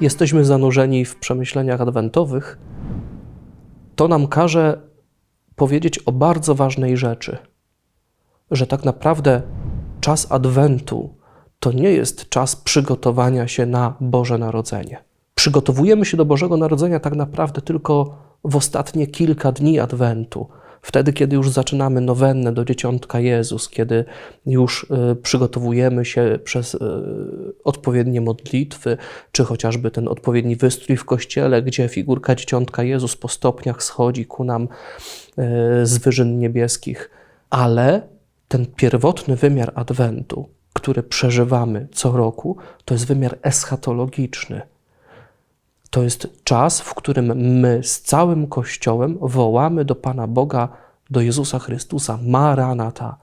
jesteśmy zanurzeni w przemyśleniach adwentowych, to nam każe powiedzieć o bardzo ważnej rzeczy, że tak naprawdę czas adwentu to nie jest czas przygotowania się na Boże Narodzenie. Przygotowujemy się do Bożego Narodzenia tak naprawdę tylko w ostatnie kilka dni adwentu. Wtedy, kiedy już zaczynamy nowennę do Dzieciątka Jezus, kiedy już y, przygotowujemy się przez y, odpowiednie modlitwy, czy chociażby ten odpowiedni wystrój w kościele, gdzie figurka Dzieciątka Jezus po stopniach schodzi ku nam y, z wyżyn niebieskich. Ale ten pierwotny wymiar Adwentu, który przeżywamy co roku, to jest wymiar eschatologiczny. To jest czas, w którym my z całym Kościołem wołamy do Pana Boga, do Jezusa Chrystusa, Maranata,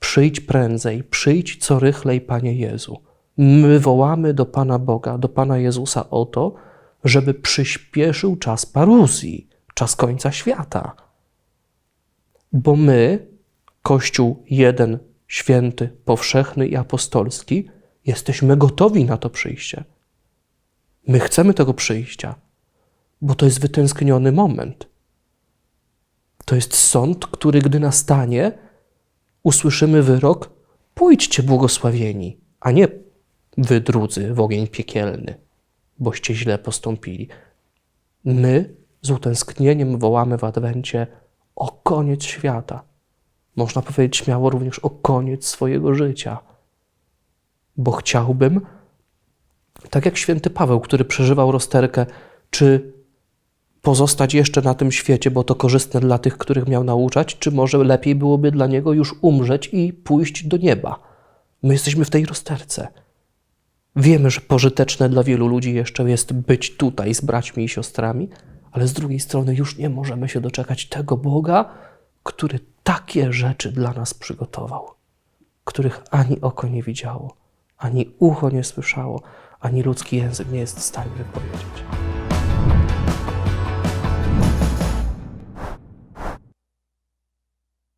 przyjdź prędzej, przyjdź co rychlej, Panie Jezu. My wołamy do Pana Boga, do Pana Jezusa o to, żeby przyspieszył czas paruzji, czas końca świata. Bo my, Kościół jeden, święty, powszechny i apostolski, jesteśmy gotowi na to przyjście. My chcemy tego przyjścia, bo to jest wytęskniony moment. To jest sąd, który gdy nastanie, usłyszymy wyrok: pójdźcie błogosławieni, a nie wy drudzy w ogień piekielny, boście źle postąpili. My z utęsknieniem wołamy w Adwencie o koniec świata. Można powiedzieć śmiało również o koniec swojego życia. Bo chciałbym, tak jak święty Paweł, który przeżywał rozterkę, czy pozostać jeszcze na tym świecie, bo to korzystne dla tych, których miał nauczać, czy może lepiej byłoby dla niego już umrzeć i pójść do nieba. My jesteśmy w tej rozterce. Wiemy, że pożyteczne dla wielu ludzi jeszcze jest być tutaj z braćmi i siostrami, ale z drugiej strony już nie możemy się doczekać tego Boga, który takie rzeczy dla nas przygotował, których ani oko nie widziało, ani ucho nie słyszało, ani ludzki język nie jest w stanie wypowiedzieć.